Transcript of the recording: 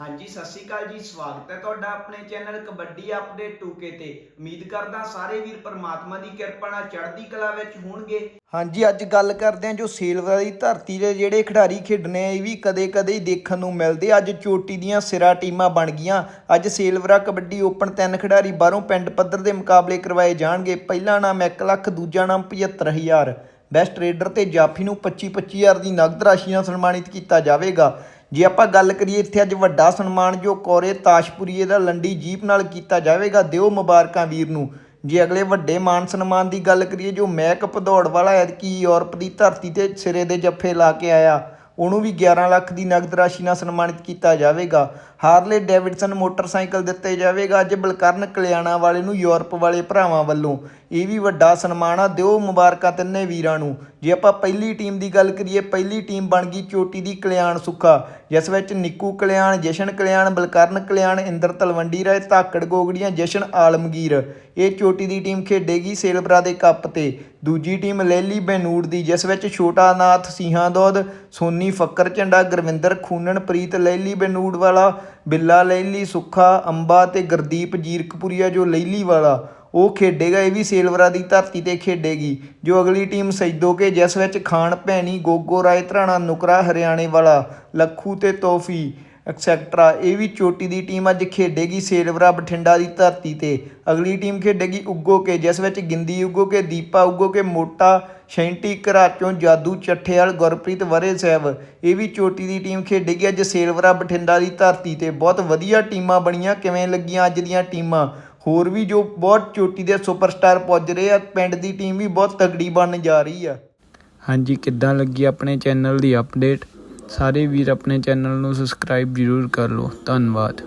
ਹਾਂਜੀ, ਸਤਿ ਸ਼੍ਰੀ ਅਕਾਲ ਜੀ, ਸਵਾਗਤ ਹੈ ਤੁਹਾਡਾ ਆਪਣੇ ਚੈਨਲ ਕਬੱਡੀ ਅਪਡੇਟ 2K ਤੇ। ਉਮੀਦ ਕਰਦਾ ਸਾਰੇ ਵੀਰ ਪਰਮਾਤਮਾ ਦੀ ਕਿਰਪਾ ਨਾਲ ਚੜ੍ਹਦੀ ਕਲਾ ਵਿੱਚ ਹੋਣਗੇ। ਹਾਂਜੀ, ਅੱਜ ਗੱਲ ਕਰਦੇ ਹਾਂ ਜੋ ਸੇਲਵਾ ਦੀ ਧਰਤੀ ਦੇ ਜਿਹੜੇ ਖਿਡਾਰੀ ਖੇਡਣੇ ਇਹ ਵੀ ਕਦੇ-ਕਦੇ ਹੀ ਦੇਖਣ ਨੂੰ ਮਿਲਦੇ ਅੱਜ ਚੋਟੀ ਦੀਆਂ ਸਿਰਾ ਟੀਮਾਂ ਬਣ ਗਈਆਂ। ਅੱਜ ਸੇਲਵਰਾ ਕਬੱਡੀ ਓਪਨ ਤਿੰਨ ਖਿਡਾਰੀ ਬਾਹਰੋਂ ਪਿੰਡ ਪੱਧਰ ਦੇ ਮੁਕਾਬਲੇ ਕਰਵਾਏ ਜਾਣਗੇ। ਪਹਿਲਾ ਨਾਮ 1 ਲੱਖ, ਦੂਜਾ ਨਾਮ 75000 ਬੈਸਟ ਰੇਡਰ ਤੇ ਜਾਫੀ ਨੂੰ 25-25000 ਦੀ ਨਗਦ ਰਾਸ਼ੀ ਨਾਲ ਸਨਮਾਨਿਤ ਕੀਤਾ ਜਾਵੇਗਾ। ਜੇ ਆਪਾਂ ਗੱਲ ਕਰੀਏ ਇੱਥੇ ਅੱਜ ਵੱਡਾ ਸਨਮਾਨ ਜੋ ਕੋਰੇ ਤਾਸ਼ਪੁਰੀਏ ਦਾ ਲੰਡੀ ਜੀਪ ਨਾਲ ਕੀਤਾ ਜਾਵੇਗਾ, ਦਿਓ ਮੁਬਾਰਕਾਂ ਵੀਰ ਨੂੰ। ਜੇ ਅਗਲੇ ਵੱਡੇ ਮਾਨ ਸਨਮਾਨ ਦੀ ਗੱਲ ਕਰੀਏ, ਜੋ ਮਹਿਕ ਭਦੌੜ ਵਾਲਾ ਐਤਕੀ ਯੂਰਪ ਦੀ ਧਰਤੀ ਤੇ ਸਿਰੇ ਦੇ ਜੱਫੇ ਲਾ ਕੇ ਆਇਆ, ਉਹਨੂੰ ਵੀ 11 ਲੱਖ ਦੀ ਨਗਦ ਰਾਸ਼ੀ ਨਾਲ ਸਨਮਾਨਿਤ ਕੀਤਾ ਜਾਵੇਗਾ। ਹਾਰਲੇ ਡੈਵਿਡਸਨ ਮੋਟਰਸਾਈਕਲ ਦਿੱਤੇ ਜਾਵੇਗਾ ਅੱਜ ਬਲਕਰਨ ਕਲਿਆਣਾ ਵਾਲੇ ਨੂੰ ਯੂਰਪ ਵਾਲੇ ਭਰਾਵਾਂ ਵੱਲੋਂ। ਇਹ ਵੀ ਵੱਡਾ ਸਨਮਾਨ ਆ, ਦਿਓ ਮੁਬਾਰਕਾਂ ਤਿੰਨੇ ਵੀਰਾਂ ਨੂੰ। ਜੇ ਆਪਾਂ ਪਹਿਲੀ ਟੀਮ ਦੀ ਗੱਲ ਕਰੀਏ, ਪਹਿਲੀ ਟੀਮ ਬਣ ਗਈ ਚੋਟੀ ਦੀ ਕਲਿਆਣ ਸੁੱਖਾ। ਜਿਸ ਵਿੱਚ ਨਿੱਕੂ ਕਲਿਆਣ, ਜਸ਼ਨ ਕਲਿਆਣ, ਬਲਕਰਨ ਕਲਿਆਣ, ਇੰਦਰ ਤਲਵੰਡੀ ਰਾਏ, ਧਾਕੜ ਗੋਗੜੀਆਂ, ਜਸ਼ਨ ਆਲਮਗੀਰ। ਇਹ ਚੋਟੀ ਦੀ ਟੀਮ ਖੇਡੇਗੀ ਸੇਲਬਰਾ ਦੇ ਕੱਪ ਤੇ। ਦੂਜੀ ਟੀਮ ਲੈਲੀ ਬੈਨੂੜ ਦੀ, ਜਿਸ ਵਿੱਚ ਛੋਟਾ ਨਾਥ ਸਿੰਘਾਂ ਦੋਦ ਸੋਨੀ ਫੱਕਰ ਝੰਡਾ, ਗੁਰਵਿੰਦਰ ਖੂਨਣ, ਪ੍ਰੀਤ ਲੇਲੀ ਬੈਨੂੜ ਵਾਲਾ ਬਿੱਲਾ ਲੇਲੀ ਸੁੱਖਾ, ਅੰਬਾ ਤੇ ਗੁਰਦੀਪ ਜੀਰਕਪੁਰੀਆ ਜੋ ਲੇਲੀ ਵਾਲਾ, ਉਹ ਖੇਡੇਗਾ, ਇਹ ਵੀ ਸੇਲਵਰਾ ਦੀ ਧਰਤੀ ਤੇ ਖੇਡੇਗੀ, ਜੋ ਅਗਲੀ ਟੀਮ ਸੈਦੋਕੇ ਜਿਸ ਵਿੱਚ ਖਾਨ, ਭੈਣੀ, ਗੋਗੋ, ਰਾਏ ਧਰਾਣਾ, ਨੁਕਰਾ, ਹਰਿਆਣੇ ਵਾਲਾ, ਲੱਖੂ ਤੇ ਤੋਫੀ ਐਕਸੈਕਟਰਾ ਇਹ ਵੀ ਚੋਟੀ ਦੀ ਟੀਮ ਅੱਜ ਖੇਡੇਗੀ ਸੇਲਵਰਾ ਬਠਿੰਡਾ ਦੀ ਧਰਤੀ ਤੇ। ਅਗਲੀ ਟੀਮ ਖੇਡੇਗੀ ਉੱਗੋ ਕੇ, ਜਿਸ ਵਿੱਚ ਗਿੰਦੀ ਉੱਗੋ ਕੇ, ਦੀਪਾ ਉੱਗੋ ਕੇ, ਮੋਟਾ ਸ਼ੈਂਟੀ ਘਰਾਚੋਂ ਜਾਦੂ ਚੱਠੇਵਾਲ, ਗੁਰਪ੍ਰੀਤ ਵਰੇ ਸਾਹਿਬ। ਇਹ ਵੀ ਚੋਟੀ ਦੀ ਟੀਮ ਖੇਡੇਗੀ ਅੱਜ ਸੇਲਵਰਾ ਬਠਿੰਡਾ ਦੀ ਧਰਤੀ ਤੇ ਬਹੁਤ ਵਧੀਆ ਟੀਮਾਂ ਬਣੀਆਂ। ਕਿਵੇਂ ਲੱਗੀਆਂ ਅੱਜ ਦੀਆਂ ਟੀਮਾਂ? ਹੋਰ ਵੀ ਜੋ ਬਹੁਤ ਚੋਟੀ ਦੇ ਸੁਪਰਸਟਾਰ ਪੁੱਜ ਰਹੇ ਆ, ਪਿੰਡ ਦੀ ਟੀਮ ਵੀ ਬਹੁਤ ਤਗੜੀ ਬਣਨ ਜਾ ਰਹੀ ਆ। ਹਾਂਜੀ, ਕਿੱਦਾਂ ਲੱਗੀ ਆਪਣੇ ਚੈਨਲ ਦੀ ਅਪਡੇਟ ਸਾਰੇ ਵੀਰ ਆਪਣੇ ਚੈਨਲ ਨੂੰ ਸਬਸਕ੍ਰਾਈਬ ਜ਼ਰੂਰ ਕਰ ਲਓ। ਧੰਨਵਾਦ।